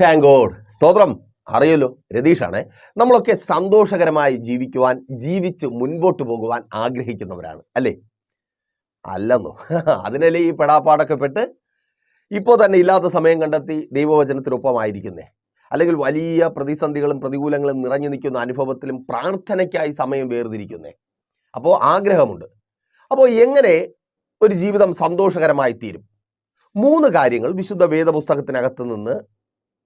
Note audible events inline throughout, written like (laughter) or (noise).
Thank God സ്തോത്രം. അറിയല്ലോ രതീഷാണ്. നമ്മളൊക്കെ സന്തോഷകരമായി ജീവിക്കുവാൻ ജീവിച്ച് മുൻപോട്ട് പോകുവാൻ ആഗ്രഹിക്കുന്നവരാണ്. അല്ലേ? അല്ലെന്നോ? (laughs) അതിനല്ലേ ഈ പെടാപ്പാടൊക്കെ പെട്ട് ഇപ്പോൾ തന്നെ ഇല്ലാത്ത സമയം കണ്ടെത്തി ദൈവവചനത്തിനൊപ്പമായിരിക്കുന്നേ. അല്ലെങ്കിൽ വലിയ പ്രതിസന്ധികളും പ്രതികൂലങ്ങളും നിറഞ്ഞു നിൽക്കുന്ന അനുഭവത്തിലും പ്രാർത്ഥനയ്ക്കായി സമയം വേർതിരിക്കുന്നേ. അപ്പോൾ ആഗ്രഹമുണ്ട്. അപ്പോൾ എങ്ങനെ ഒരു ജീവിതം സന്തോഷകരമായി തീരും മൂന്ന് കാര്യങ്ങൾ വിശുദ്ധ വേദപുസ്തകത്തിനകത്ത് നിന്ന്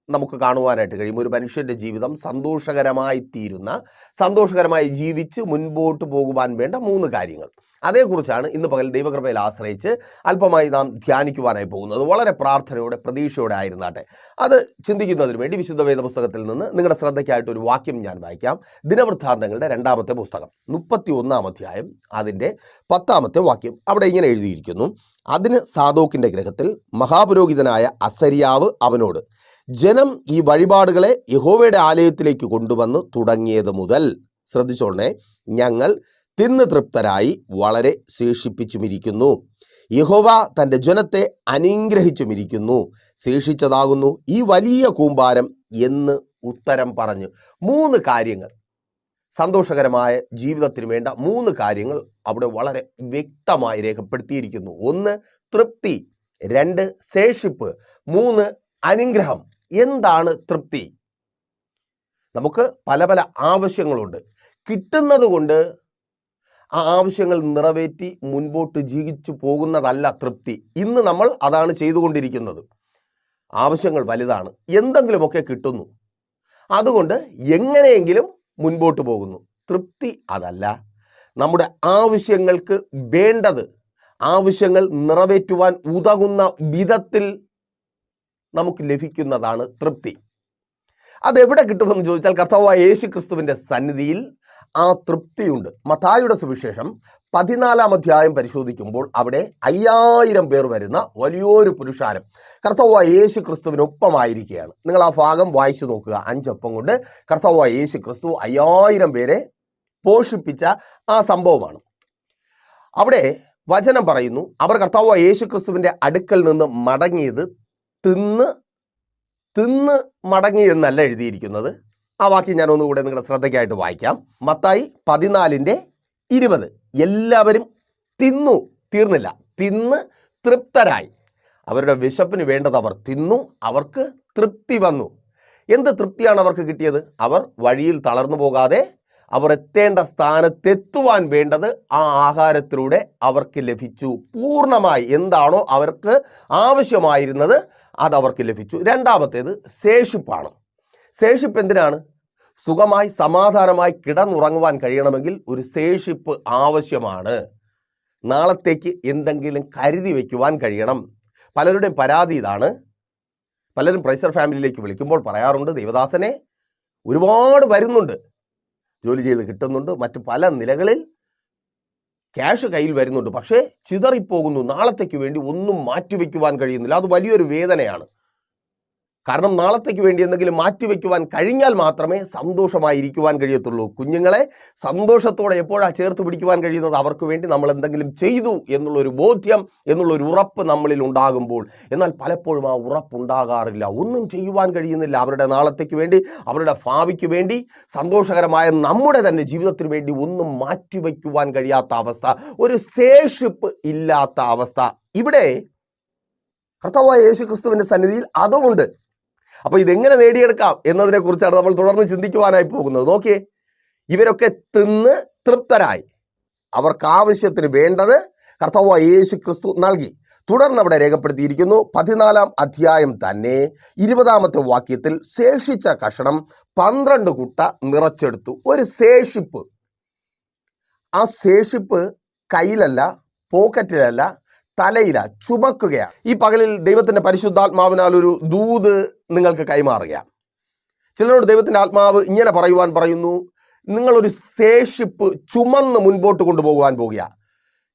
നമുക്ക് കാണുവാനായിട്ട് കഴിയും. ഒരു മനുഷ്യന്റെ ജീവിതം സന്തോഷകരമായി തീരുന്ന സന്തോഷകരമായി ജീവിച്ച് മുൻപോട്ട് പോകുവാൻ വേണ്ട മൂന്ന് കാര്യങ്ങൾ. അതേക്കുറിച്ചാണ് ഇന്ന് പകൽ ദൈവകൃപയിൽ ആശ്രയിച്ച് അല്പമായി നാം ധ്യാനിക്കുവാനായി പോകുന്നത്. വളരെ പ്രാർത്ഥനയോടെ പ്രതീക്ഷയോടെ ആയിരുന്നാട്ടെ. അത് ചിന്തിക്കുന്നതിന് വേണ്ടി വിശുദ്ധ വേദ പുസ്തകത്തിൽ നിന്ന് നിങ്ങളുടെ ശ്രദ്ധയ്ക്കായിട്ട് ഒരു വാക്യം ഞാൻ വായിക്കാം. ദിനവൃത്താന്തങ്ങളുടെ രണ്ടാമത്തെ പുസ്തകം മുപ്പത്തി ഒന്നാം അധ്യായം അതിന്റെ പത്താമത്തെ വാക്യം. അവിടെ ഇങ്ങനെ എഴുതിയിരിക്കുന്നു. അതിന് സാധോക്കിന്റെ ഗ്രഹത്തിൽ മഹാപുരോഹിതനായ അസരിയാവ് അവനോട് ജനം ഈ വഴിപാടുകളെ യഹോവയുടെ ആലയത്തിലേക്ക് കൊണ്ടുവന്ന് തുടങ്ങിയത് മുതൽ. ശ്രദ്ധിച്ചോളണേ ഞങ്ങൾ തിന്ന് തൃപ്തരായി വളരെ ശേഷിപ്പിച്ചുമിരിക്കുന്നു. യഹോവ തന്റെ ജനത്തെ അനുഗ്രഹിച്ചുമിരിക്കുന്നു. ശേഷിച്ചതാകുന്നു ഈ വലിയ കൂമ്പാരം എന്ന് ഉത്തരം പറഞ്ഞു. മൂന്ന് കാര്യങ്ങൾ. സന്തോഷകരമായ ജീവിതത്തിന് വേണ്ട മൂന്ന് കാര്യങ്ങൾ അവിടെ വളരെ വ്യക്തമായി രേഖപ്പെടുത്തിയിരിക്കുന്നു. ഒന്ന് തൃപ്തി. രണ്ട് ശേഷിപ്പ്. മൂന്ന് അനുഗ്രഹം. എന്താണ് തൃപ്തി? നമുക്ക് പല പല ആവശ്യങ്ങളുണ്ട്. കിട്ടുന്നത് കൊണ്ട് ആ ആവശ്യങ്ങൾ നിറവേറ്റി മുൻപോട്ട് ജീവിച്ചു പോകുന്നതല്ല തൃപ്തി. ഇന്ന് നമ്മൾ അതാണ് ചെയ്തുകൊണ്ടിരിക്കുന്നത്. ആവശ്യങ്ങൾ വലുതാണ്. എന്തെങ്കിലുമൊക്കെ കിട്ടുന്നു. അതുകൊണ്ട് എങ്ങനെയെങ്കിലും മുൻപോട്ട് പോകുന്നു. തൃപ്തി അതല്ല. നമ്മുടെ ആവശ്യങ്ങൾക്ക് വേണ്ടത് ആവശ്യങ്ങൾ നിറവേറ്റുവാൻ ഉതകുന്ന വിധത്തിൽ നമുക്ക് ലഭിക്കുന്നതാണ് തൃപ്തി. അതെവിടെ കിട്ടുമെന്ന് ചോദിച്ചാൽ കർത്താവായ യേശു ക്രിസ്തുവിന്റെ സന്നിധിയിൽ ആ തൃപ്തിയുണ്ട്. മത്തായുടെ സുവിശേഷം പതിനാലാം അധ്യായം പരിശോധിക്കുമ്പോൾ അവിടെ അയ്യായിരം പേർ വരുന്ന വലിയൊരു പുരുഷാരം കർത്താവായ യേശു ക്രിസ്തുവിനൊപ്പമായിരിക്കുകയാണ് നിങ്ങൾ ആ ഭാഗം വായിച്ചു നോക്കുക. അഞ്ചൊപ്പം കൊണ്ട് കർത്താവായ യേശു ക്രിസ്തു അയ്യായിരം പേരെ പോഷിപ്പിച്ച ആ സംഭവമാണ്. അവിടെ വചനം പറയുന്നു അവർ കർത്താവായ യേശു ക്രിസ്തുവിന്റെ അടുക്കൽ നിന്ന് മടങ്ങിയത് തിന്ന് തിന്ന് മടങ്ങി എന്നല്ല എഴുതിയിരിക്കുന്നത്. ആ വാക്യം ഞാൻ ഒന്നുകൂടെ നിങ്ങളുടെ ശ്രദ്ധയ്ക്കായിട്ട് വായിക്കാം. മത്തായി പതിനാലിന്റെ ഇരുപത്. എല്ലാവരും തിന്നു തീർന്നില്ല. തിന്ന് തൃപ്തരായി. അവരുടെ വിശപ്പിന് വേണ്ടത് അവർ തിന്നു അവർക്ക് തൃപ്തി വന്നു. എന്ത് തൃപ്തിയാണ് അവർക്ക് കിട്ടിയത്? അവർ വഴിയിൽ തളർന്നു പോകാതെ അവർ എത്തേണ്ട സ്ഥാനത്തെത്തുവാൻ വേണ്ടത് ആ ആഹാരത്തിലൂടെ അവർക്ക് ലഭിച്ചു. പൂർണമായി എന്താണോ അവർക്ക് ആവശ്യമായിരുന്നത് അത് അവർക്ക് ലഭിച്ചു. രണ്ടാമത്തേത് ശേഷിപ്പാണ്. ശേഷിപ്പ് എന്തിനാണ്? സുഖമായി സമാധാനമായി കിടന്നുറങ്ങുവാൻ കഴിയണമെങ്കിൽ ഒരു ശേഷിപ്പ് ആവശ്യമാണ്. നാളത്തേക്ക് എന്തെങ്കിലും കരുതി വയ്ക്കുവാൻ കഴിയണം. പലരുടെയും പരാതി ഇതാണ്. പലരും പ്രൈസർ ഫാമിലിയിലേക്ക് വിളിക്കുമ്പോൾ പറയാറുണ്ട് ദേവദാസനെ ഒരുപാട് വരുന്നുണ്ട്. ജോലി ചെയ്ത് കിട്ടുന്നുണ്ട്. മറ്റ് പല നിലകളിൽ ക്യാഷ് കയ്യിൽ വരുന്നുണ്ട്. പക്ഷേ ചിതറിപ്പോകുന്നു. നാളത്തേക്ക് വേണ്ടി ഒന്നും മാറ്റിവെക്കുവാൻ കഴിയുന്നില്ല. അത് വലിയൊരു വേദനയാണ്. കാരണം നാളത്തേക്ക് വേണ്ടി എന്തെങ്കിലും മാറ്റിവെക്കുവാൻ കഴിഞ്ഞാൽ മാത്രമേ സന്തോഷമായിരിക്കുവാൻ കഴിയത്തുള്ളൂ. കുഞ്ഞുങ്ങളെ സന്തോഷത്തോടെ എപ്പോഴാണ് ചേർത്ത് പിടിക്കുവാൻ കഴിയുന്നത്? അവർക്ക് വേണ്ടി നമ്മൾ എന്തെങ്കിലും ചെയ്തു എന്നുള്ളൊരു ബോധ്യം എന്നുള്ളൊരു ഉറപ്പ് നമ്മളിൽ ഉണ്ടാകുമ്പോൾ. എന്നാൽ പലപ്പോഴും ആ ഉറപ്പുണ്ടാകാറില്ല. ഒന്നും ചെയ്യുവാൻ കഴിയുന്നില്ല. അവരുടെ നാളത്തേക്ക് വേണ്ടി അവരുടെ ഭാവിക്ക് വേണ്ടി സന്തോഷകരമായ നമ്മുടെ തന്നെ ജീവിതത്തിന് വേണ്ടി ഒന്നും മാറ്റിവെക്കുവാൻ കഴിയാത്ത അവസ്ഥ ഒരു ശേഷിപ്പ് ഇല്ലാത്ത അവസ്ഥ. ഇവിടെ കർത്താവായ യേശു ക്രിസ്തുവിന്റെ സന്നിധിയിൽ അതുമുണ്ട്. അപ്പോൾ ഇതെങ്ങനെ നേടിയെടുക്കാം എന്നതിനെ കുറിച്ചാണ് നമ്മൾ തുടർന്ന് ചിന്തിക്കുവാനായി പോകുന്നത്. നോക്കിയേ ഇവരൊക്കെ തിന്ന് തൃപ്തരായി. അവർക്ക് ആവശ്യത്തിന് വേണ്ടത് കർത്താവ് യേശു ക്രിസ്തു നൽകി. തുടർന്ന് അവിടെ രേഖപ്പെടുത്തിയിരിക്കുന്നു പതിനാലാം അധ്യായം തന്നെ ഇരുപതാമത്തെ വാക്യത്തിൽ ശേഷിച്ച കഷണം പന്ത്രണ്ട് കുട്ട നിറച്ചെടുത്തു. ഒരു ശേഷിപ്പ്. ആ ശേഷിപ്പ് കയ്യിലല്ല പോക്കറ്റിലല്ല തലയില ചുമക്കുകയാണ്. ഈ പകലിൽ ദൈവത്തിന്റെ പരിശുദ്ധാത്മാവിനാൽ ഒരു ദൂത് നിങ്ങൾക്ക് കൈമാറുകയാണ്. ചിലരോട് ദൈവത്തിന്റെ ആത്മാവ് ഇങ്ങനെ പറയുവാൻ പറയുന്നു നിങ്ങളൊരു ശേഷിപ്പ് ചുമന്ന് മുൻപോട്ട് കൊണ്ടുപോകുവാൻ പോകുക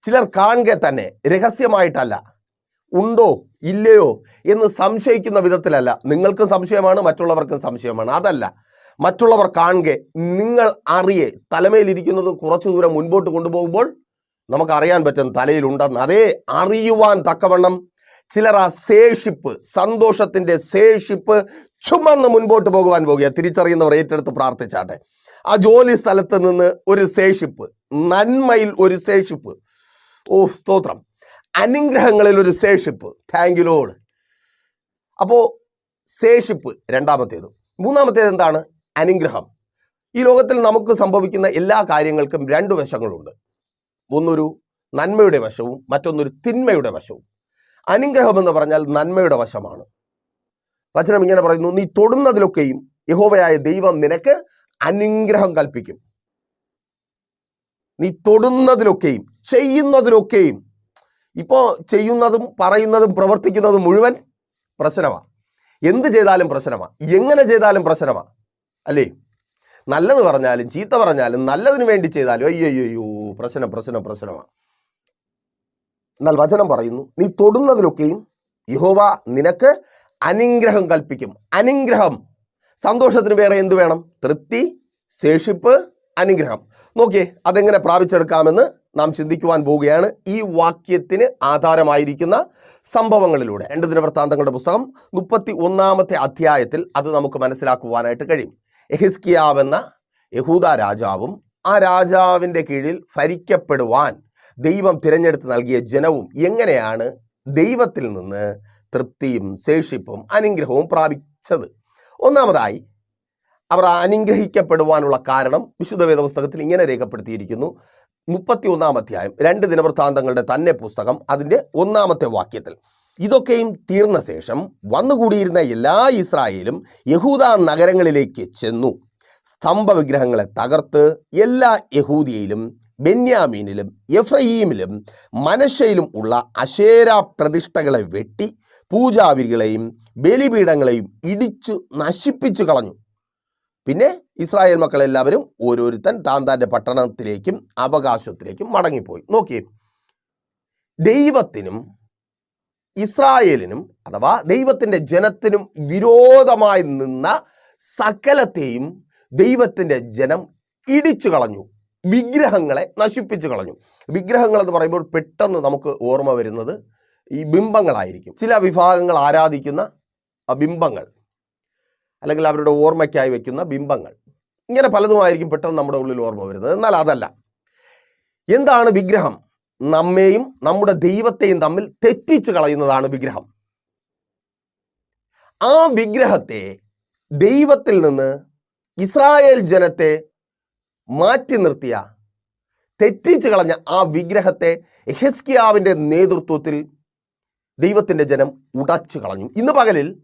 ചിലർ കാണുക തന്നെ രഹസ്യമായിട്ടല്ല ഉണ്ടോ ഇല്ലയോ എന്ന് സംശയിക്കുന്ന വിധത്തിലല്ല. നിങ്ങൾക്ക് സംശയമാണ് മറ്റുള്ളവർക്കും സംശയമാണ്. അതല്ല മറ്റുള്ളവർ കാണുക നിങ്ങൾ അറിയെ. തലമേലിരിക്കുന്നത് കുറച്ചു ദൂരം മുൻപോട്ട് കൊണ്ടുപോകുമ്പോൾ നമുക്കറിയാൻ പറ്റും തലയിലുണ്ടെന്ന്. അതേ അറിയുവാൻ തക്കവണ്ണം ചിലർ ആ ശേഷിപ്പ് സന്തോഷത്തിന്റെ ശേഷിപ്പ് ചുമന്ന് മുൻപോട്ട് പോകുവാൻ പോകുക. തിരിച്ചറിയുന്നവർ ഏറ്റെടുത്ത് പ്രാർത്ഥിച്ചാട്ടെ. ആ ജോലി സ്ഥലത്ത് നിന്ന് ഒരു ശേഷിപ്പ് നന്മയിൽ ഒരു ശേഷിപ്പ്. ഓ സ്തോത്രം. അനുഗ്രഹങ്ങളിൽ ഒരു ശേഷിപ്പ്. താങ്ക് യു ലോഡ് അപ്പോൾ ശേഷിപ്പ് രണ്ടാമത്തേത്. മൂന്നാമത്തേത് എന്താണ്? അനുഗ്രഹം. ഈ ലോകത്തിൽ നമുക്ക് സംഭവിക്കുന്ന എല്ലാ കാര്യങ്ങൾക്കും രണ്ട് വശങ്ങളുണ്ട്. ഒന്നൊരു നന്മയുടെ വശവും മറ്റൊന്നൊരു തിന്മയുടെ വശവും. അനുഗ്രഹം എന്ന് പറഞ്ഞാൽ നന്മയുടെ വശമാണ്. വചനം ഇങ്ങനെ പറയുന്നു നീ തൊടുന്നതിലൊക്കെയും യഹോവയായ ദൈവം നിനക്ക് അനുഗ്രഹം കൽപ്പിക്കും. നീ തൊടുന്നതിലൊക്കെയും ചെയ്യുന്നതിലൊക്കെയും. ഇപ്പോൾ ചെയ്യുന്നതും പറയുന്നതും പ്രവർത്തിക്കുന്നതും മുഴുവൻ പ്രശ്നമാണ് എന്ത് ചെയ്താലും പ്രശ്നമാണ് എങ്ങനെ ചെയ്താലും പ്രശ്നമാണ് അല്ലേ? നല്ലത് പറഞ്ഞാലും ചീത്ത പറഞ്ഞാലും നല്ലതിന് വേണ്ടി ചെയ്താലും അയ്യോ അയ്യോ പ്രശ്നം പ്രശ്നം പ്രശ്നമാണ് എന്നാൽ വചനം പറയുന്നു നീ തൊടുന്നതിലൊക്കെയും യഹോവ നിനക്ക് അനുഗ്രഹം കൽപ്പിക്കും. അനുഗ്രഹം. സന്തോഷത്തിന് വേറെ എന്ത് വേണം? തൃപ്തി ശേഷിപ്പ് അനുഗ്രഹം. നോക്കിയേ അതെങ്ങനെ പ്രാപിച്ചെടുക്കാമെന്ന് നാം ചിന്തിക്കുവാൻ പോവുകയാണ്. ഈ വാക്യത്തിന് ആധാരമായിരിക്കുന്ന സംഭവങ്ങളിലൂടെ. രണ്ട് ദിനവൃത്താന്തങ്ങളുടെ പുസ്തകം മുപ്പത്തി ഒന്നാമത്തെ അധ്യായത്തിൽ അത് നമുക്ക് മനസ്സിലാക്കുവാനായിട്ട് കഴിയും. എഹിസ്കിയാവെന്ന യഹൂദ രാജാവും ആ രാജാവിന്റെ കീഴിൽ ഭരിക്കപ്പെടുവാൻ ദൈവം തിരഞ്ഞെടുത്ത് നൽകിയ ജനവും എങ്ങനെയാണ് ദൈവത്തിൽ നിന്ന് തൃപ്തിയും ശേഷിപ്പും അനുഗ്രഹവും പ്രാപിച്ചത്? ഒന്നാമതായി അവർ അനുഗ്രഹിക്കപ്പെടുവാനുള്ള കാരണം വിശുദ്ധ വേദ പുസ്തകത്തിൽ ഇങ്ങനെ രേഖപ്പെടുത്തിയിരിക്കുന്നു. മുപ്പത്തി ഒന്നാം അധ്യായം രണ്ട് ദിനവൃത്താന്തങ്ങളുടെ തന്നെ പുസ്തകം അതിന്റെ ഒന്നാമത്തെ വാക്യത്തിൽ. ഇതൊക്കെയും തീർന്ന ശേഷം വന്നുകൂടിയിരുന്ന എല്ലാ ഇസ്രായേലും യഹൂദ നഗരങ്ങളിലേക്ക് ചെന്നു. സ്തംഭ വിഗ്രഹങ്ങളെ തകർത്ത് എല്ലാ യഹൂദിയയിലും ബെന്യാമീനിലും എഫ്രഹീമിലും മനശയിലും ഉള്ള അശേര പ്രതിഷ്ഠകളെ വെട്ടി പൂജാവിരികളെയും ബലിപീഠങ്ങളെയും ഇടിച്ചു നശിപ്പിച്ചു കളഞ്ഞു. പിന്നെ ഇസ്രായേൽ മക്കളെല്ലാവരും ഓരോരുത്തൻ താൻ താന്റെ പട്ടണത്തിലേക്കും അവകാശത്തിലേക്കും മടങ്ങിപ്പോയി. നോക്കിയേ ദൈവത്തിനും ഇസ്രായേലിനും അഥവാ ദൈവത്തിന്റെ ജനത്തിനും വിരോധമായി നിന്ന സകലത്തെയും ദൈവത്തിന്റെ ജനം ഇടിച്ചു കളഞ്ഞു. വിഗ്രഹങ്ങളെ നശിപ്പിച്ചു കളഞ്ഞു. വിഗ്രഹങ്ങൾ എന്ന് പറയുമ്പോൾ പെട്ടെന്ന് നമുക്ക് ഓർമ്മ വരുന്നത് ഈ ബിംബങ്ങളായിരിക്കും. ചില വിഭാഗങ്ങൾ ആരാധിക്കുന്ന ബിംബങ്ങൾ അല്ലെങ്കിൽ അവരുടെ ഓർമ്മയ്ക്കായി വയ്ക്കുന്ന ബിംബങ്ങൾ. ഇങ്ങനെ പലതുമായിരിക്കും പെട്ടെന്ന് നമ്മുടെ ഉള്ളിൽ ഓർമ്മ വരുന്നത്. എന്നാൽ അതല്ല. എന്താണ് വിഗ്രഹം? നമ്മെയും നമ്മുടെ ദൈവത്തെയും തമ്മിൽ തെറ്റിച്ചു കളയുന്നതാണ് വിഗ്രഹം. ആ വിഗ്രഹത്തെ ദൈവത്തിൽ നിന്ന് ഇസ്രായേൽ ജനത്തെ മാറ്റി നിർത്തിയ തെറ്റിച്ചു കളഞ്ഞ ആ വിഗ്രഹത്തെ എഹെസ്കിയാവിന്റെ നേതൃത്വത്തിൽ ദൈവത്തിന്റെ ജനം ഉടച്ചു കളഞ്ഞു. ഇന്ന് പകലിൽ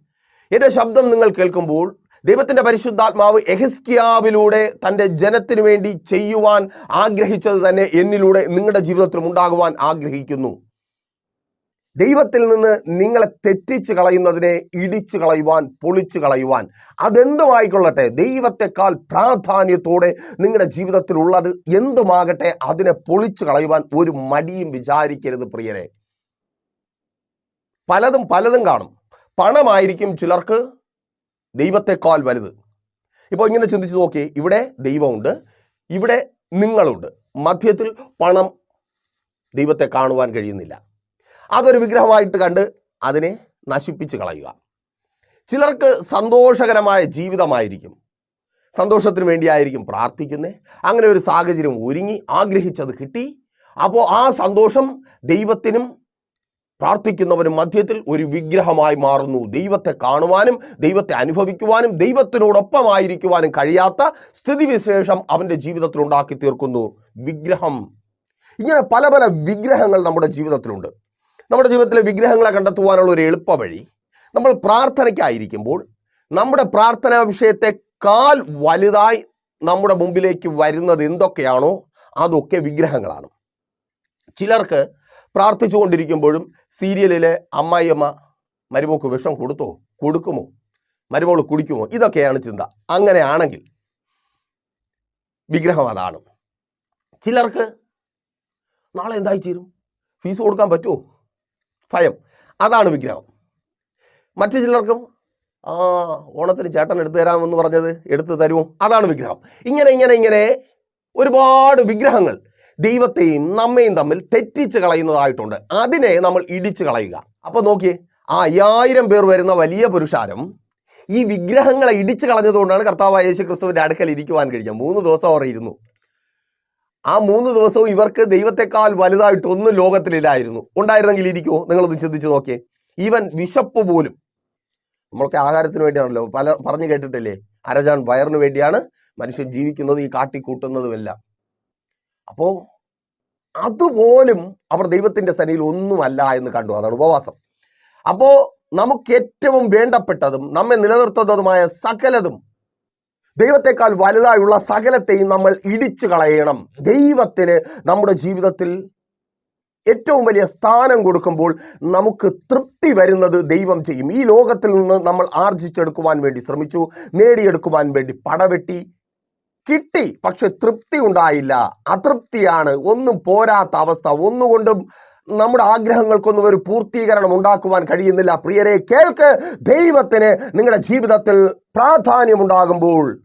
എന്റെ ശബ്ദം നിങ്ങൾ കേൾക്കുമ്പോൾ ദൈവത്തിന്റെ പരിശുദ്ധാത്മാവ് എഹസ്കിയാവിലൂടെ തന്റെ ജനത്തിനു വേണ്ടി ചെയ്യുവാൻ ആഗ്രഹിച്ചത് തന്നെ എന്നിലൂടെ നിങ്ങളുടെ ജീവിതത്തിലും ഉണ്ടാകുവാൻ ആഗ്രഹിക്കുന്നു. ദൈവത്തിൽ നിന്ന് നിങ്ങളെ തെറ്റിച്ച് കളയുന്നതിനെ ഇടിച്ചു കളയുവാൻ പൊളിച്ചു കളയുവാൻ. അതെന്തുമായിക്കൊള്ളട്ടെ? ദൈവത്തെക്കാൾ പ്രാധാന്യത്തോടെ നിങ്ങളുടെ ജീവിതത്തിലുള്ളത് എന്തുമാകട്ടെ അതിനെ പൊളിച്ചു കളയുവാൻ ഒരു മടിയും വിചാരിക്കരുത് പ്രിയരെ. പലതും പലതും കാണും. പണമായിരിക്കും ചിലർക്ക് ദൈവത്തെക്കാൾ വലുത്. ഇപ്പോൾ ഇങ്ങനെ ചിന്തിച്ച് നോക്കി ഇവിടെ ദൈവമുണ്ട് ഇവിടെ നിങ്ങളുണ്ട്. മധ്യത്തിൽ പണം ദൈവത്തെ കാണുവാൻ കഴിയുന്നില്ല. അതൊരു വിഗ്രഹമായിട്ട് കണ്ട് അതിനെ നശിപ്പിച്ച് കളയുക. ചിലർക്ക് സന്തോഷകരമായ ജീവിതമായിരിക്കും. സന്തോഷത്തിന് വേണ്ടിയായിരിക്കും പ്രാർത്ഥിക്കുന്നത് അങ്ങനെ ഒരു സാഹചര്യം ഒരുങ്ങി ആഗ്രഹിച്ചത് കിട്ടി. അപ്പോൾ ആ സന്തോഷം ദൈവത്തിനും പ്രാർത്ഥിക്കുന്നവനും മധ്യത്തിൽ ഒരു വിഗ്രഹമായി മാറുന്നു. ദൈവത്തെ കാണുവാനും ദൈവത്തെ അനുഭവിക്കുവാനും ദൈവത്തിനോടൊപ്പമായിരിക്കുവാനും കഴിയാത്ത സ്ഥിതിവിശേഷം അവന്റെ ജീവിതത്തിൽ ഉണ്ടാക്കി തീർക്കുന്നു. വിഗ്രഹം. ഇങ്ങനെ പല പല വിഗ്രഹങ്ങൾ നമ്മുടെ ജീവിതത്തിലുണ്ട്. നമ്മുടെ ജീവിതത്തിലെ വിഗ്രഹങ്ങളെ കണ്ടെത്തുവാനുള്ള ഒരു എളുപ്പ വഴി നമ്മൾ പ്രാർത്ഥനയ്ക്കായിരിക്കുമ്പോൾ നമ്മുടെ പ്രാർത്ഥനാ വിഷയത്തെ കാൽ വലുതായി നമ്മുടെ മുമ്പിലേക്ക് വരുന്നത് എന്തൊക്കെയാണോ അതൊക്കെ വിഗ്രഹങ്ങളാണ്. ചിലർക്ക് പ്രാർത്ഥിച്ചുകൊണ്ടിരിക്കുമ്പോഴും സീരിയലിലെ അമ്മായിയമ്മ മരുമോക്ക് വിഷം കൊടുത്തോ? കൊടുക്കുമോ? മരുമോൾ കുടിക്കുമോ? ഇതൊക്കെയാണ് ചിന്ത. അങ്ങനെയാണെങ്കിൽ വിഗ്രഹം അതാണ്. ചിലർക്ക് നാളെ എന്തായി ചേരും? ഫീസ് കൊടുക്കാൻ പറ്റുമോ? ഭയം. അതാണ് വിഗ്രഹം. മറ്റു ചിലർക്കും ആ ഓണത്തിന് ചേട്ടൻ എടുത്തു തരാമെന്ന് പറഞ്ഞത് എടുത്തു തരുമോ? അതാണ് വിഗ്രഹം. ഇങ്ങനെ ഇങ്ങനെ ഇങ്ങനെ ഒരുപാട് വിഗ്രഹങ്ങൾ ദൈവത്തെയും നമ്മയും തമ്മിൽ തെറ്റിച്ച് കളയുന്നതായിട്ടുണ്ട്. അതിനെ നമ്മൾ ഇടിച്ചു കളയുക. അപ്പോൾ നോക്കിയേ ആ അയ്യായിരം പേർ വരുന്ന വലിയ പുരുഷാരം ഈ വിഗ്രഹങ്ങളെ ഇടിച്ചു കളഞ്ഞതുകൊണ്ടാണ് കർത്താവ് യേശു ക്രിസ്തുവിന്റെ അടുക്കൽ ഇരിക്കുവാൻ കഴിഞ്ഞത് മൂന്ന് ദിവസം അവർ ഇരുന്നു. ആ മൂന്ന് ദിവസവും ഇവർക്ക് ദൈവത്തെക്കാൾ വലുതായിട്ടൊന്നും ലോകത്തിലില്ലായിരുന്നു. ഉണ്ടായിരുന്നെങ്കിൽ ഇരിക്കുമോ നിങ്ങളൊന്ന് ചിന്തിച്ചു നോക്കിയേ. ഈവൻ വിശപ്പ് പോലും. നമ്മളൊക്കെ ആഹാരത്തിന് വേണ്ടിയാണല്ലോ. പല പറഞ്ഞു കേട്ടിട്ടില്ലേ? അരജാൻ വയറിന് വേണ്ടിയാണ് മനുഷ്യൻ ജീവിക്കുന്നത് ഈ കാട്ടിക്കൂട്ടുന്നതുമെല്ലാം. അപ്പോ അതുപോലും അവർ ദൈവത്തിന്റെ സന്നിധിയിൽ ഒന്നുമല്ല എന്ന് കണ്ടു. അതാണ് ഉപവാസം. അപ്പോ നമുക്ക് ഏറ്റവും വേണ്ടപ്പെട്ടതും നമ്മെ നിലനിർത്തുന്നതുമായ സകലതും ദൈവത്തെക്കാൾ വലുതായുള്ള സകലത്തെയും നമ്മൾ ഇടിച്ചു കളയണം. ദൈവത്തിന് നമ്മുടെ ജീവിതത്തിൽ ഏറ്റവും വലിയ സ്ഥാനം കൊടുക്കുമ്പോൾ നമുക്ക് തൃപ്തി വരുന്നത് ദൈവം ചെയ്യും. ഈ ലോകത്തിൽ നിന്ന് നമ്മൾ ആർജിച്ചെടുക്കുവാൻ വേണ്ടി ശ്രമിച്ചു നേടിയെടുക്കുവാൻ വേണ്ടി പടവെട്ടി കിട്ടി. പക്ഷെ തൃപ്തി ഉണ്ടായില്ല. അതൃപ്തിയാണ്. ഒന്നും പോരാത്ത അവസ്ഥ. ഒന്നുകൊണ്ടും നമ്മുടെ ആഗ്രഹങ്ങൾക്കൊന്നും ഒരു പൂർത്തീകരണം ഉണ്ടാക്കുവാൻ കഴിയുന്നില്ല. പ്രിയരെ കേൾക്ക്. ദൈവത്തിന് നിങ്ങളുടെ ജീവിതത്തിൽ പ്രാധാന്യം ഉണ്ടാകുമ്പോൾ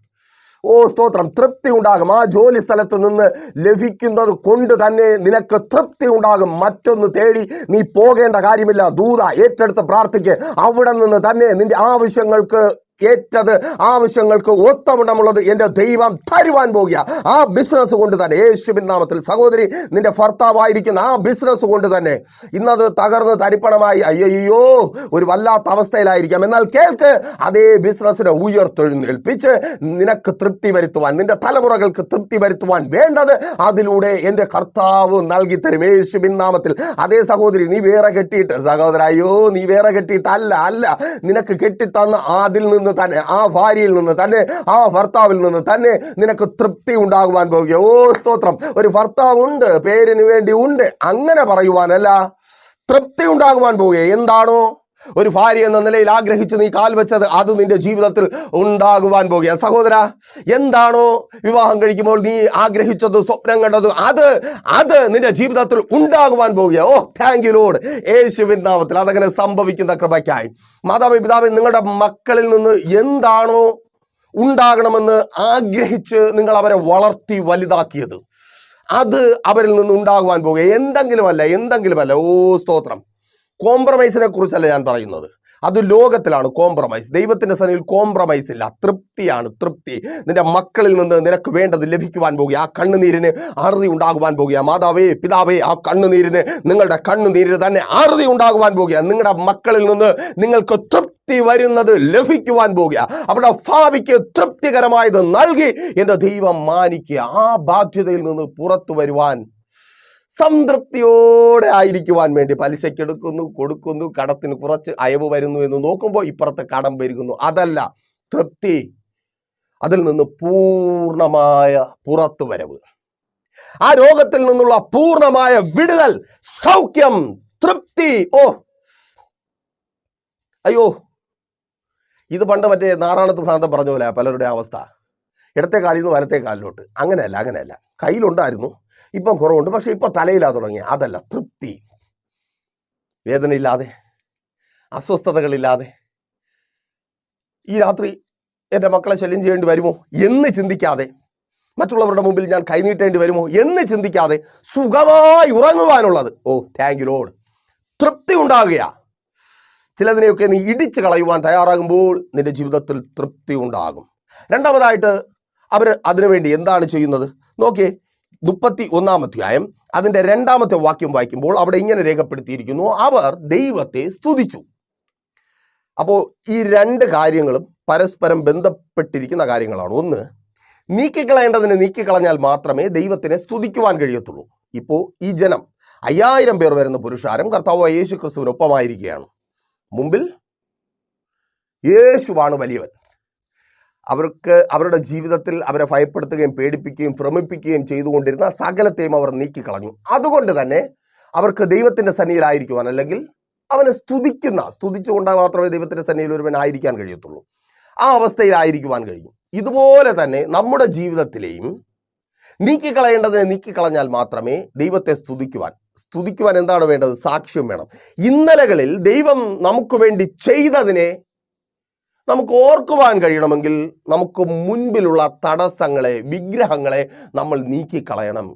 ഓ സ്തോത്രം. തൃപ്തി ഉണ്ടാകും. ആ ജോലി സ്ഥലത്ത് നിന്ന് ലഭിക്കുന്നത് കൊണ്ട് തന്നെ നിനക്ക് തൃപ്തി ഉണ്ടാകും. മറ്റൊന്ന് തേടി നീ പോകേണ്ട കാര്യമില്ല. ദൂത ഏറ്റെടുത്ത് പ്രാർത്ഥിക്ക്. അവിടെ നിന്ന് തന്നെ നിന്റെ ആവശ്യങ്ങൾക്ക് ഏറ്റത് ആവശ്യങ്ങൾക്ക് ഒത്തവണ്ണമുള്ളത് എന്റെ ദൈവം തരുവാൻ പോകുക. ആ ബിസിനസ് കൊണ്ട് തന്നെ യേശുവിൻ നാമത്തിൽ സഹോദരി നിന്റെ ഭർത്താവായിരിക്കുന്ന ആ ബിസിനസ് കൊണ്ട് തന്നെ ഇന്നത് തകർന്ന് തരിപ്പണമായി. അയ്യോ ഒരു വല്ലാത്ത അവസ്ഥയിലായിരിക്കാം. എന്നാൽ കേൾക്ക് അതേ ബിസിനസ്സിനെ ഉയർത്തെഴുന്നേൽപ്പിച്ച് നിനക്ക് തൃപ്തി വരുത്തുവാൻ നിന്റെ തലമുറകൾക്ക് തൃപ്തി വരുത്തുവാൻ വേണ്ടത് അതിലൂടെ എന്റെ കർത്താവ് നൽകി തരും യേശുവിൻ നാമത്തിൽ. അതേ സഹോദരി നീ വേറെ കെട്ടിയിട്ട് സഹോദര അയ്യോ നീ വേറെ കെട്ടിയിട്ട് അല്ല. നിനക്ക് കെട്ടിത്തന്ന അതിൽ നിന്ന് തന്നെ ആ ഭാര്യയിൽ നിന്ന് തന്നെ ആ ഭർത്താവിൽ നിന്ന് തന്നെ നിനക്ക് തൃപ്തി ഉണ്ടാകുവാൻ പോകുക. ഓ സ്തോത്രം. ഒരു ഭർത്താവ് ഉണ്ട് പേരിന് വേണ്ടി ഉണ്ട്. അങ്ങനെ പറയുവാനല്ല തൃപ്തി ഉണ്ടാകുവാൻ പോവുക എന്താണോ? ഒരു ഭാര്യ എന്ന നിലയിൽ ആഗ്രഹിച്ച് നീ കാൽ വെച്ചത് അത് നിന്റെ ജീവിതത്തിൽ ഉണ്ടാകുവാൻ പോകുക സഹോദര എന്താണോ വിവാഹം കഴിക്കുമ്പോൾ നീ ആഗ്രഹിച്ചത് സ്വപ്നം കണ്ടത് അത് അത് നിന്റെ ജീവിതത്തിൽ ഉണ്ടാകുവാൻ പോകുക ഓ താങ്ക് യു ലോഡ് യേശുവിൻ അതങ്ങനെ സംഭവിക്കുന്ന കൃപയ്ക്കായി. മാതാവ് പിതാവ് നിങ്ങളുടെ മക്കളിൽ നിന്ന് എന്താണോ ഉണ്ടാകണമെന്ന് ആഗ്രഹിച്ച് നിങ്ങൾ അവരെ വളർത്തി വലുതാക്കിയത് അത് അവരിൽ നിന്ന് ഉണ്ടാകുവാൻ പോകുക എന്തെങ്കിലുമല്ല എന്തെങ്കിലുമല്ല. ഓ സ്തോത്രം. കോംപ്രമൈസിനെ കുറിച്ചല്ല ഞാൻ പറയുന്നത്. അത് ലോകത്തിലാണ് കോംപ്രമൈസ് ദൈവത്തിന്റെ സന്നിധിയിൽ കോംപ്രമൈസ് ഇല്ല. തൃപ്തിയാണ് തൃപ്തി. നിന്റെ മക്കളിൽ നിന്ന് നിനക്ക് വേണ്ടത് ലഭിക്കുവാൻ പോകുക. ആ കണ്ണുനീരിന് ആറുതി ഉണ്ടാകുവാൻ പോകുക. മാതാവേ പിതാവേ ആ കണ്ണുനീരിന് നിങ്ങളുടെ കണ്ണുനീരിന് തന്നെ ആറുതി ഉണ്ടാകുവാൻ പോകുക. നിങ്ങളുടെ മക്കളിൽ നിന്ന് നിങ്ങൾക്ക് തൃപ്തി വരുന്നത് ലഭിക്കുവാൻ പോകുക. അവരുടെ ഭാവിക്ക് തൃപ്തികരമായത് നൽകി എന്റെ ദൈവം മാനിക്കുക. ആ ബാധ്യതയിൽ നിന്ന് പുറത്തു വരുവാൻ സംതൃപ്തിയോടെ ആയിരിക്കുവാൻ വേണ്ടി പലിശയ്ക്ക് എടുക്കുന്നു കൊടുക്കുന്നു കടത്തിന് കുറച്ച് അയവ് വരുന്നു എന്ന് നോക്കുമ്പോൾ ഇപ്പുറത്തെ കടം വരുന്നു അതല്ല തൃപ്തി. അതിൽ നിന്ന് പൂർണമായ പുറത്തു വരവ്. ആ രോഗത്തിൽ നിന്നുള്ള പൂർണമായ വിടുതൽ സൗഖ്യം തൃപ്തി. ഓ! അയ്യോ! ഇത് പണ്ട് മറ്റേ നാറാണത്ത് ഭ്രാന്തം പറഞ്ഞ പോലെ പലരുടെ അവസ്ഥ. ഇടത്തെ കാലിൽ നിന്ന് വലത്തെ കാലിലോട്ട് അങ്ങനെയല്ല അങ്ങനെയല്ല. കയ്യിലുണ്ടായിരുന്നു ഇപ്പം കുറവുണ്ട്. പക്ഷെ ഇപ്പം തലയിലാ തുടങ്ങി അതല്ല തൃപ്തി. വേദനയില്ലാതെ അസ്വസ്ഥതകളില്ലാതെ. ഈ രാത്രി എന്റെ മക്കളെ ശല്യം ചെയ്യേണ്ടി വരുമോ എന്ന് ചിന്തിക്കാതെ മറ്റുള്ളവരുടെ മുമ്പിൽ ഞാൻ കൈനീട്ടേണ്ടി വരുമോ എന്ന് ചിന്തിക്കാതെ സുഖമായി ഉറങ്ങുവാനുള്ളത്. ഓ താങ്ക് യു ലോഡ് തൃപ്തി ഉണ്ടാകുകയാ. ചിലതിനെയൊക്കെ നീ ഇടിച്ചു കളയുവാൻ തയ്യാറാകുമ്പോൾ നിന്റെ ജീവിതത്തിൽ തൃപ്തി ഉണ്ടാകും. രണ്ടാമതായിട്ട് അവർ അതിനുവേണ്ടി എന്താണ് ചെയ്യുന്നത്? നോക്കിയേ മുപ്പത്തി ഒന്നാം അധ്യായം അതിന്റെ രണ്ടാമത്തെ വാക്യം വായിക്കുമ്പോൾ അവിടെ ഇങ്ങനെ രേഖപ്പെടുത്തിയിരിക്കുന്നു അവർ ദൈവത്തെ സ്തുതിച്ചു. അപ്പോൾ ഈ രണ്ട് കാര്യങ്ങളും പരസ്പരം ബന്ധപ്പെട്ടിരിക്കുന്ന കാര്യങ്ങളാണ്. ഒന്ന് നീക്കിക്കളയേണ്ടതിനെ നീക്കിക്കളഞ്ഞാൽ മാത്രമേ ദൈവത്തിനെ സ്തുതിക്കുവാൻ കഴിയത്തുള്ളൂ. ഇപ്പോൾ ഈ ജനം അയ്യായിരം പേർ വരുന്ന പുരുഷാരം കർത്താവ് യേശു ക്രിസ്തുവിനൊപ്പമായിരിക്കുകയാണ് മുമ്പിൽ യേശുവാണ് വലിയവൻ. അവർക്ക് അവരുടെ ജീവിതത്തിൽ അവരെ ഭയപ്പെടുത്തുകയും പേടിപ്പിക്കുകയും ഭ്രമിപ്പിക്കുകയും ചെയ്തുകൊണ്ടിരുന്ന സകലത്തെയും അവർ നീക്കിക്കളഞ്ഞു. അതുകൊണ്ട് തന്നെ അവർക്ക് ദൈവത്തിന്റെ സന്നിധിയിലായിരിക്കുവാൻ അല്ലെങ്കിൽ അവനെ സ്തുതിക്കുന്ന സ്തുതിച്ചുകൊണ്ട് മാത്രമേ ദൈവത്തിന്റെ സന്നിധിയിൽ ഒരുവൻ ആയിരിക്കാൻ കഴിയത്തുള്ളൂ. ആ അവസ്ഥയിലായിരിക്കുവാൻ കഴിയും. ഇതുപോലെ തന്നെ നമ്മുടെ ജീവിതത്തിലെയും നീക്കിക്കളയേണ്ടതിനെ നീക്കിക്കളഞ്ഞാൽ മാത്രമേ ദൈവത്തെ സ്തുതിക്കുവാൻ സ്തുതിക്കുവാൻ എന്താണ് വേണ്ടത്? സാക്ഷ്യം വേണം. ഇന്നലകളിൽ ദൈവം നമുക്ക് വേണ്ടി ചെയ്തതിനെ നമുക്ക് ഓർക്കുവാൻ കഴിയണമെങ്കിൽ നമുക്ക് മുൻപിലുള്ള തടസ്സങ്ങളെ വിഗ്രഹങ്ങളെ നമ്മൾ നീക്കിക്കളയണം.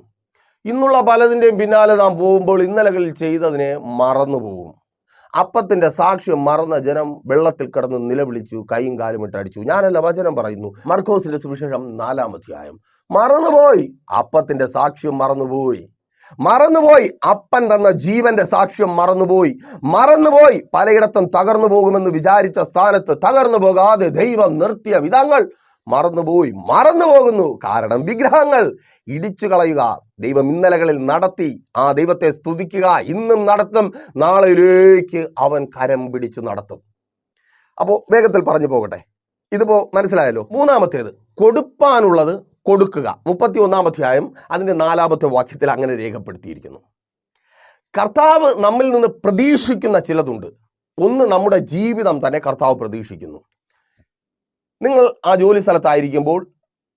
ഇന്നുള്ള പലതിന്റെയും പിന്നാലെ നാം പോകുമ്പോൾ ഇന്നലകളിൽ ചെയ്തതിനെ മറന്നു പോകും അപ്പത്തിന്റെ സാക്ഷ്യം മറന്ന ജനം വെള്ളത്തിൽ കിടന്ന് നിലവിളിച്ചു കൈയും കാലും ഇട്ട് ഇട്ടടിച്ചു ഞാനല്ല വചനം പറയുന്നു. മർക്കോസിന്റെ സുവിശേഷം നാലാം അധ്യായം. മറന്നുപോയി. അപ്പത്തിന്റെ സാക്ഷ്യം മറന്നുപോയി. മറന്നുപോയി. അപ്പൻ തന്ന ജീവന്റെ സാക്ഷ്യം മറന്നുപോയി. മറന്നുപോയി. പലയിടത്തും തകർന്നു പോകുമെന്ന് വിചാരിച്ച സ്ഥാനത്ത് തകർന്നു പോകാതെ ദൈവം നിർത്തിയ വിധങ്ങൾ മറന്നുപോയി. മറന്നു പോകുന്നു കാരണം വിഗ്രഹങ്ങൾ ഇടിച്ചു കളയുക. ദൈവം ഇന്നലകളിൽ നടത്തി. ആ ദൈവത്തെ സ്തുതിക്കുക. ഇന്നും നടത്തും. നാളെയിലേക്ക് അവൻ കരം പിടിച്ചു നടത്തും. അപ്പോൾ വേഗത്തിൽ പറഞ്ഞു പോകട്ടെ. ഇതിപ്പോ മനസ്സിലായല്ലോ? മൂന്നാമത്തേത്. കൊടുപ്പാനുള്ളത് കൊടുക്കുക. മുപ്പത്തി ഒന്നാം അധ്യായം അതിന്റെ നാലാമത്തെ വാക്യത്തിൽ അങ്ങനെ രേഖപ്പെടുത്തിയിരിക്കുന്നു. കർത്താവ് നമ്മിൽ നിന്ന് പ്രതീക്ഷിക്കുന്ന ചിലതുണ്ട്. ഒന്ന് നമ്മുടെ ജീവിതം തന്നെ കർത്താവ് പ്രതീക്ഷിക്കുന്നു. നിങ്ങൾ ആ ജോലി സ്ഥലത്തായിരിക്കുമ്പോൾ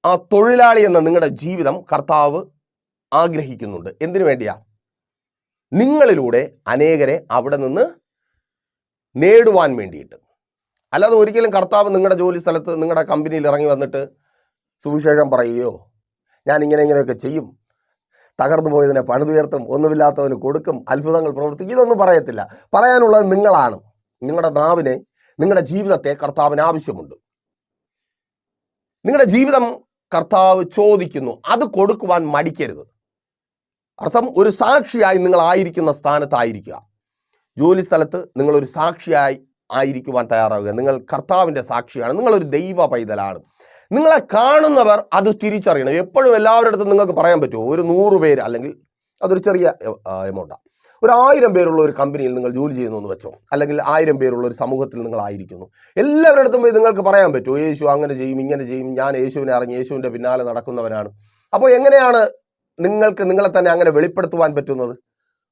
ആ തൊഴിലാളി എന്ന നിങ്ങളുടെ ജീവിതം കർത്താവ് ആഗ്രഹിക്കുന്നുണ്ട്. എന്തിനു വേണ്ടിയാ? നിങ്ങളിലൂടെ അനേകരെ അവിടെ നിന്ന് നേടുവാൻ വേണ്ടിയിട്ട്. അല്ലാതെ ഒരിക്കലും കർത്താവ് നിങ്ങളുടെ ജോലി സ്ഥലത്ത് നിങ്ങളുടെ കമ്പനിയിൽ ഇറങ്ങി വന്നിട്ട് സുവിശേഷം പറയുകയോ? ഞാൻ ഇങ്ങനെ ഇങ്ങനെയൊക്കെ ചെയ്യും. തകർന്നു പോയതിനെ പണിതുയർത്തും ഒന്നുമില്ലാത്തവന് കൊടുക്കും അത്ഭുതങ്ങൾ പ്രവർത്തിക്കും. ഇതൊന്നും പറയത്തില്ല. പറയാനുള്ളത് നിങ്ങളാണ്. നിങ്ങളുടെ നാവിനെ നിങ്ങളുടെ ജീവിതത്തെ കർത്താവിന് ആവശ്യമുണ്ട്. നിങ്ങളുടെ ജീവിതം കർത്താവ് ചോദിക്കുന്നു. അത് കൊടുക്കുവാൻ മടിക്കരുത്. അർത്ഥം ഒരു സാക്ഷിയായി നിങ്ങൾ ആയിരിക്കുന്ന സ്ഥാനത്തായിരിക്കുക. ജോലി സ്ഥലത്ത് നിങ്ങളൊരു സാക്ഷിയായി ആയിരിക്കുവാൻ തയ്യാറാവുക. നിങ്ങൾ കർത്താവിന്റെ സാക്ഷിയാണ്. നിങ്ങളൊരു ദൈവ പൈതലാണ്. നിങ്ങളെ കാണുന്നവർ അത് തിരിച്ചറിയണം. എപ്പോഴും എല്ലാവരുടെ അടുത്തും നിങ്ങൾക്ക് പറയാൻ പറ്റുമോ? ഒരു നൂറ് പേര് അല്ലെങ്കിൽ അതൊരു ചെറിയ എമൗണ്ടാണ് ഒരു ആയിരം പേരുള്ള ഒരു കമ്പനിയിൽ നിങ്ങൾ ജോലി ചെയ്യുന്നു എന്ന് വെച്ചോ? അല്ലെങ്കിൽ ആയിരം പേരുള്ള ഒരു സമൂഹത്തിൽ നിങ്ങളായിരിക്കുന്നു എല്ലാവരുടെ അടുത്തും പോയി നിങ്ങൾക്ക് പറയാൻ പറ്റുമോ? യേശു അങ്ങനെ ചെയ്യും ഇങ്ങനെ ചെയ്യും ഞാൻ യേശുവിനെ അറിഞ്ഞ് യേശുവിന്റെ പിന്നാലെ നടക്കുന്നവനാണ്. അപ്പോൾ എങ്ങനെയാണ് നിങ്ങൾക്ക് നിങ്ങളെ തന്നെ അങ്ങനെ വെളിപ്പെടുത്തുവാൻ പറ്റുന്നത്?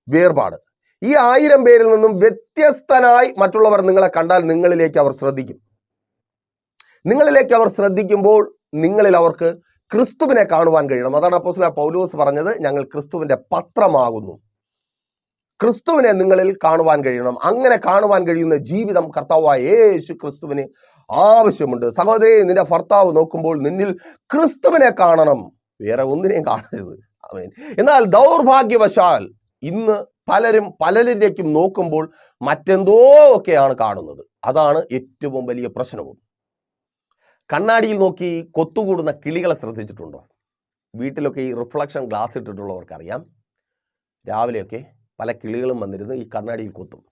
വേർപാട്. ഈ ആയിരം പേരിൽ നിന്നും വ്യത്യസ്തനായി മറ്റുള്ളവർ നിങ്ങളെ കണ്ടാൽ നിങ്ങളിലേക്ക് അവർ ശ്രദ്ധിക്കും. നിങ്ങളിലേക്ക് അവർ ശ്രദ്ധിക്കുമ്പോൾ നിങ്ങളിൽ അവർക്ക് ക്രിസ്തുവിനെ കാണുവാൻ കഴിയണം. അതാണ് അപ്പോസ് പൗലോസ് പറഞ്ഞത് ഞങ്ങൾ ക്രിസ്തുവിന്റെ പത്രമാകുന്നു. ക്രിസ്തുവിനെ നിങ്ങളിൽ കാണുവാൻ കഴിയണം. അങ്ങനെ കാണുവാൻ കഴിയുന്ന ജീവിതം കർത്താവായ യേശു ക്രിസ്തുവിന് ആവശ്യമുണ്ട്. സഹോദരി നിന്റെ ഭർത്താവ് നോക്കുമ്പോൾ നിന്നിൽ ക്രിസ്തുവിനെ കാണണം. വേറെ ഒന്നിനെയും കാണരുത്. എന്നാൽ ദൗർഭാഗ്യവശാൽ ഇന്ന് പലരും പലരിലേക്കും നോക്കുമ്പോൾ മറ്റെന്തോ ഒക്കെയാണ് കാണുന്നത്? അതാണ് ഏറ്റവും വലിയ പ്രശ്നവും. കണ്ണാടിയിൽ നോക്കി കൊത്തുകൂടുന്ന കിളികളെ ശ്രദ്ധിച്ചിട്ടുണ്ടോ? വീട്ടിലൊക്കെ ഈ റിഫ്ലക്ഷൻ ഗ്ലാസ് ഇട്ടിട്ടുള്ളവർക്കറിയാം. രാവിലെയൊക്കെ പല കിളികളും വന്നിരുന്ന് ഈ കണ്ണാടിയിൽ കൊത്തും.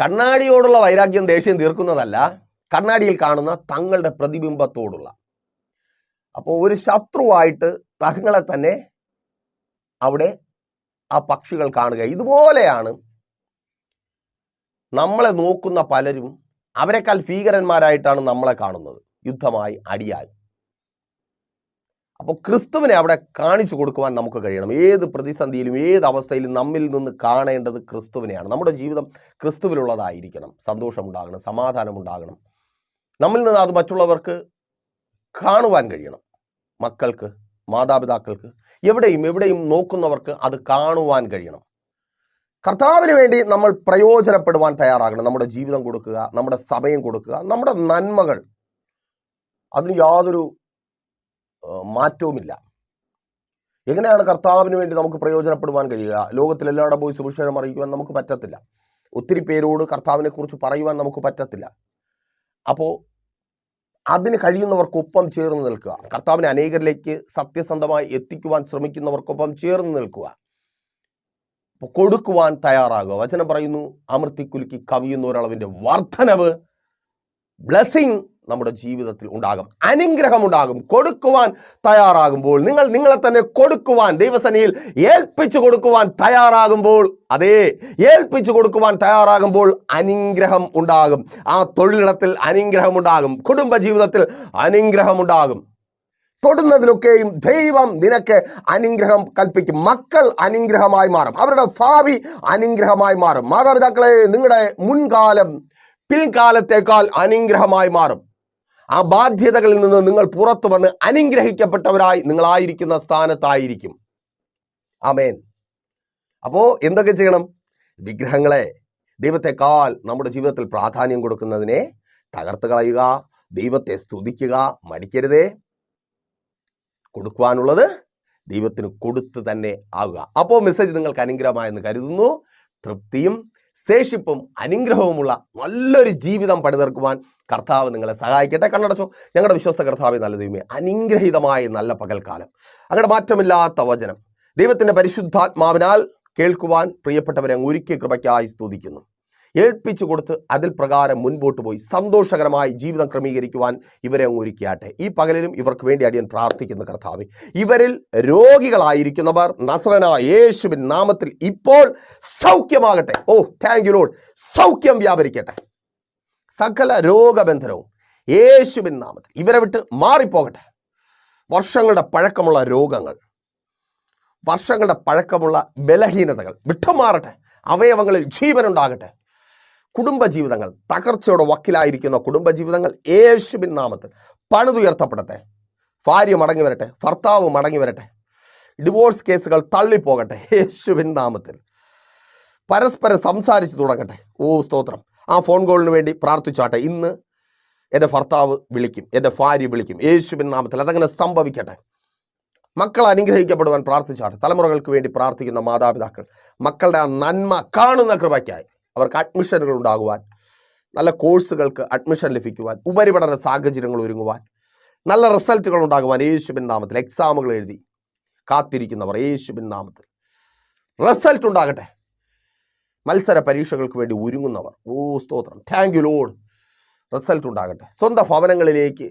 കണ്ണാടിയോടുള്ള വൈരാഗ്യം ദേഷ്യം തീർക്കുന്നതല്ല കണ്ണാടിയിൽ കാണുന്ന തങ്ങളുടെ പ്രതിബിംബത്തോടുള്ള. അപ്പോൾ ഒരു ശത്രുവായിട്ട് തങ്ങളെ തന്നെ അവിടെ ആ പക്ഷികൾ കാണുക. ഇതുപോലെയാണ് നമ്മളെ നോക്കുന്ന പലരും അവരെക്കാൾ ഭീകരന്മാരായിട്ടാണ് നമ്മളെ കാണുന്നത്. യുദ്ധമായി അടിയായി അപ്പോൾ ക്രിസ്തുവിനെ അവിടെ കാണിച്ചു കൊടുക്കുവാൻ നമുക്ക് കഴിയണം. ഏത് പ്രതിസന്ധിയിലും ഏത് അവസ്ഥയിലും നമ്മിൽ നിന്ന് കാണേണ്ടത് ക്രിസ്തുവിനെയാണ്. നമ്മുടെ ജീവിതം ക്രിസ്തുവിലുള്ളതായിരിക്കണം. സന്തോഷമുണ്ടാകണം സമാധാനമുണ്ടാകണം നമ്മിൽ നിന്ന് അത് മറ്റുള്ളവർക്ക് കാണുവാൻ കഴിയണം. മക്കൾക്ക് മാതാപിതാക്കൾക്ക് എവിടെയും എവിടെയും നോക്കുന്നവർക്ക് അത് കാണുവാൻ കഴിയണം. കർത്താവിന് വേണ്ടി നമ്മൾ പ്രയോജനപ്പെടുവാൻ തയ്യാറാകണം. നമ്മുടെ ജീവിതം കൊടുക്കുക നമ്മുടെ സമയം കൊടുക്കുക നമ്മുടെ നന്മകൾ. അതിന് യാതൊരു മാറ്റവുമില്ല. എങ്ങനെയാണ് കർത്താവിന് വേണ്ടി നമുക്ക് പ്രയോജനപ്പെടുവാൻ കഴിയുക? ലോകത്തിലെല്ലാവരുടെ പോയി സുവിശേഷം അറിയിക്കുവാൻ നമുക്ക് പറ്റത്തില്ല. ഒത്തിരി പേരോട് കർത്താവിനെ കുറിച്ച് പറയുവാൻ നമുക്ക് പറ്റത്തില്ല. അപ്പോൾ അതിന് കഴിയുന്നവർക്കൊപ്പം ചേർന്ന് നിൽക്കുക. കർത്താവിനെ അനേകരിലേക്ക് സത്യസന്ധമായി എത്തിക്കുവാൻ ശ്രമിക്കുന്നവർക്കൊപ്പം ചേർന്ന് നിൽക്കുക. കൊടുക്കുവാൻ തയ്യാറാകുക. വചനം പറയുന്നു അമൃത്തിക്കുലുക്കി കവിയുന്ന ഒരളവിന്റെ വർധനവ് ബ്ലെസ്സിങ് നമ്മുടെ ജീവിതത്തിൽ ഉണ്ടാകും. അനുഗ്രഹം ഉണ്ടാകും കൊടുക്കുവാൻ തയ്യാറാകുമ്പോൾ നിങ്ങൾ നിങ്ങളെ തന്നെ കൊടുക്കുവാൻ ദൈവസനയിൽ ഏൽപ്പിച്ചു കൊടുക്കുവാൻ തയ്യാറാകുമ്പോൾ അതേ ഏൽപ്പിച്ചു കൊടുക്കുവാൻ തയ്യാറാകുമ്പോൾ അനുഗ്രഹം ഉണ്ടാകും. ആ തൊഴിലിടത്തിൽ അനുഗ്രഹം ഉണ്ടാകും. കുടുംബ ജീവിതത്തിൽ അനുഗ്രഹം ഉണ്ടാകും. തൊടുന്നതിലൊക്കെയും ദൈവം നിനക്ക് അനുഗ്രഹം കൽപ്പിക്കും. മക്കൾ അനുഗ്രഹമായി മാറും. അവരുടെ ഭാവി അനുഗ്രഹമായി മാറും. മാതാപിതാക്കളെ നിങ്ങളുടെ മുൻകാലം പിൽക്കാലത്തേക്കാൾ അനുഗ്രഹമായി മാറും. ആ ബാധ്യതകളിൽ നിന്ന് നിങ്ങൾ പുറത്തു വന്ന് അനുഗ്രഹിക്കപ്പെട്ടവരായി നിങ്ങളായിരിക്കുന്ന സ്ഥാനത്തായിരിക്കും. ആമേൻ. അപ്പോ എന്തൊക്കെ ചെയ്യണം? വിഗ്രഹങ്ങളെ ദൈവത്തെക്കാൾ നമ്മുടെ ജീവിതത്തിൽ പ്രാധാന്യം കൊടുക്കുന്നതിനെ തകർത്ത് കളയുക ദൈവത്തെ സ്തുതിക്കുക മടിക്കരുതേ. കൊടുക്കുവാനുള്ളത് ദൈവത്തിന് കൊടുത്ത് തന്നെ ആവുക. അപ്പോൾ മെസ്സേജ് നിങ്ങൾക്ക് അനുഗ്രഹമായെന്ന് കരുതുന്നു. തൃപ്തിയും ശേഷിപ്പും അനുഗ്രഹവുമുള്ള നല്ലൊരു ജീവിതം പണിതീർക്കുവാൻ കർത്താവ് നിങ്ങളെ സഹായിക്കട്ടെ. കണ്ണടച്ചോ. ഞങ്ങളുടെ വിശ്വസ്ത കർത്താവ് നല്ല ദൈവമേ. അനുഗ്രഹീതമായ നല്ല പകൽക്കാലം. അങ്ങയുടെ മാറ്റമില്ലാത്ത വചനം ദൈവത്തിന്റെ പരിശുദ്ധാത്മാവിനാൽ കേൾക്കുവാൻ പ്രിയപ്പെട്ടവരെ ഒരുക്കി കൃപയ്ക്കായി സ്തുതിക്കുന്നു. ഏൽപ്പിച്ചു കൊടുത്ത് അതിൽ പ്രകാരം മുൻപോട്ട് പോയി സന്തോഷകരമായി ജീവിതം ക്രമീകരിക്കുവാൻ ഇവരെ അങ്ങ് ഒരുക്കിയാട്ടെ. ഈ പകലിലും ഇവർക്ക് വേണ്ടി അടിയൻ പ്രാർത്ഥിക്കുന്ന കർത്താവ്. ഇവരിൽ രോഗികളായിരിക്കുന്നവർ നസ്രനായ യേശുവിൻ നാമത്തിൽ ഇപ്പോൾ സൗഖ്യമാകട്ടെ. ഓ താങ്ക് യു ലോഡ് സൗഖ്യം വ്യാപരിക്കട്ടെ. സകല രോഗബന്ധനവും യേശുവിൻ നാമത്തിൽ ഇവരെ വിട്ട് മാറിപ്പോകട്ടെ. വർഷങ്ങളുടെ പഴക്കമുള്ള രോഗങ്ങൾ വർഷങ്ങളുടെ പഴക്കമുള്ള ബലഹീനതകൾ വിട്ടുമാറട്ടെ. അവയവങ്ങളിൽ ജീവനുണ്ടാകട്ടെ. കുടുംബജീവിതങ്ങൾ തകർച്ചയുടെ വക്കിലായിരിക്കുന്ന കുടുംബജീവിതങ്ങൾ യേശുവിൻ നാമത്തിൽ പണിതുയർത്തപ്പെടട്ടെ. ഭാര്യ മടങ്ങി വരട്ടെ ഭർത്താവ് മടങ്ങി വരട്ടെ ഡിവോഴ്സ് കേസുകൾ തള്ളിപ്പോകട്ടെ യേശുവിൻ നാമത്തിൽ. പരസ്പരം സംസാരിച്ച് തുടങ്ങട്ടെ. ഓ സ്തോത്രം. ആ ഫോൺ കോളിന് വേണ്ടി പ്രാർത്ഥിച്ചാട്ടെ. ഇന്ന് എന്റെ ഭർത്താവ് വിളിക്കും എന്റെ ഭാര്യ വിളിക്കും യേശുവിൻ നാമത്തിൽ അതങ്ങനെ സംഭവിക്കട്ടെ. മക്കൾ അനുഗ്രഹിക്കപ്പെടുവാൻ പ്രാർത്ഥിച്ചാട്ടെ. തലമുറകൾക്ക് വേണ്ടി പ്രാർത്ഥിക്കുന്ന മാതാപിതാക്കൾ മക്കളുടെ ആ നന്മ കാണുന്ന കൃപയ്ക്കായി. അവർക്ക് അഡ്മിഷനുകൾ ഉണ്ടാകുവാൻ നല്ല കോഴ്സുകൾക്ക് അഡ്മിഷൻ ലഭിക്കുവാൻ ഉപരിപഠന സാഹചര്യങ്ങൾ ഒരുങ്ങുവാൻ നല്ല റിസൾട്ടുകൾ ഉണ്ടാകുവാൻ യേശുബിൻ നാമത്തിൽ എക്സാമുകൾ എഴുതി കാത്തിരിക്കുന്നവർ യേശുബിൻ നാമത്തിൽ. റിസൾട്ട് ഉണ്ടാകട്ടെ. മത്സര പരീക്ഷകൾക്ക് വേണ്ടി ഒരുങ്ങുന്നവർ. ഓ സ്തോത്രം. താങ്ക് യു ലോഡ് റിസൾട്ട് ഉണ്ടാകട്ടെ. സ്വന്തം ഭവനങ്ങളിലേക്ക്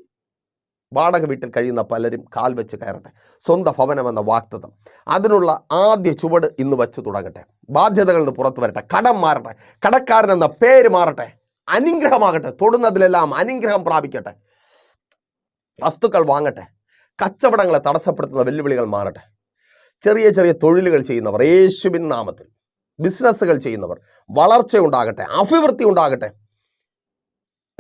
വാടക വീട്ടിൽ കഴിയുന്ന പലരും കാൽ വെച്ച് കയറട്ടെ. സ്വന്തം ഭവനമെന്ന വാക്തത്വം അതിനുള്ള ആദ്യ ചുവട് ഇന്ന് വെച്ച് തുടങ്ങട്ടെ. ബാധ്യതകളിൽ നിന്ന് പുറത്തു വരട്ടെ. കടം മാറട്ടെ. കടക്കാരൻ എന്ന പേര് മാറട്ടെ. അനുഗ്രഹമാകട്ടെ. തൊടുന്നതിലെല്ലാം അനുഗ്രഹം പ്രാപിക്കട്ടെ. വസ്തുക്കൾ വാങ്ങട്ടെ. കച്ചവടങ്ങളെ തടസ്സപ്പെടുത്തുന്ന വെല്ലുവിളികൾ മാറട്ടെ. ചെറിയ ചെറിയ തൊഴിലുകൾ ചെയ്യുന്നവർ യേശുബിൻ നാമത്തിൽ. ബിസിനസ്സുകൾ ചെയ്യുന്നവർ വളർച്ച ഉണ്ടാകട്ടെ. അഭിവൃദ്ധി ഉണ്ടാകട്ടെ.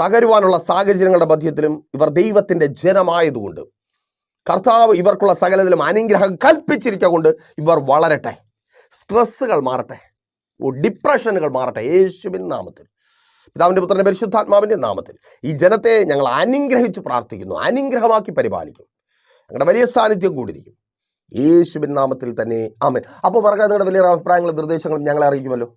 തകരുവാനുള്ള സാഹചര്യങ്ങളുടെ മധ്യത്തിലും ഇവർ ദൈവത്തിന്റെ ജനമായതുകൊണ്ട്. കർത്താവ് ഇവർക്കുള്ള സകലത്തിലും അനുഗ്രഹം കൽപ്പിച്ചിരിക്കൊണ്ട് ഇവർ വളരട്ടെ. സ്ട്രെസ്സുകൾ മാറട്ടെ. ഡിപ്രഷനുകൾ മാറട്ടെ. യേശുവിൻ നാമത്തിൽ. പിതാവിന്റെ പുത്രന്റെ പരിശുദ്ധാത്മാവിന്റെ നാമത്തിൽ. ഈ ജനത്തെ ഞങ്ങൾ അനുഗ്രഹിച്ച് പ്രാർത്ഥിക്കുന്നു. അനുഗ്രഹമാക്കി പരിപാലിക്കും. ഞങ്ങളുടെ വലിയ സാന്നിധ്യം കൂടിയിരിക്കും. യേശുവിൻ നാമത്തിൽ തന്നെ. ആമൻ. അപ്പോൾ പറഞ്ഞാൽ നിങ്ങളുടെ വലിയ അഭിപ്രായങ്ങളും നിർദ്ദേശങ്ങളും ഞങ്ങളെ അറിയിക്കുമല്ലോ.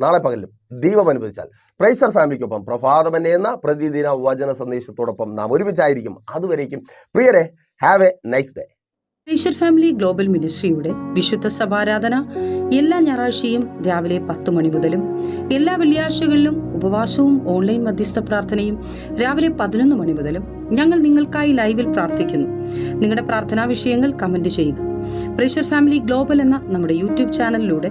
നാളെ പകലും ദൈവം അനുവദിച്ചാൽ. പ്രൈസർ ഫാമിലിക്കൊപ്പം പ്രഭാതമൻ എന്ന പ്രതിദിന വചന സന്ദേശത്തോടൊപ്പം നാം ഒരുമിച്ചായിരിക്കും. അതുവരേക്കും. പ്രിയരെ have a nice day praiser family global മിനിസ്ട്രിയുടെ വിശുദ്ധ സഭാരാധന എല്ലാ ഞായറാഴ്ചയും രാവിലെ പത്ത് മണി മുതലും എല്ലാ വെള്ളിയാഴ്ചകളിലും ഉപവാസവും ഓൺലൈൻ മധ്യസ്ഥ പ്രാർത്ഥനയും രാവിലെ പതിനൊന്ന് മണി മുതലും ഞങ്ങൾ നിങ്ങൾക്കായി ലൈവിൽ പ്രാർത്ഥിക്കുന്നു. നിങ്ങളുടെ പ്രാർത്ഥനാ വിഷയങ്ങൾ കമന്റ് ചെയ്യുക. പ്രേഷർ ഫാമിലി ഗ്ലോബൽ എന്ന നമ്മുടെ യൂട്യൂബ് ചാനലിലൂടെ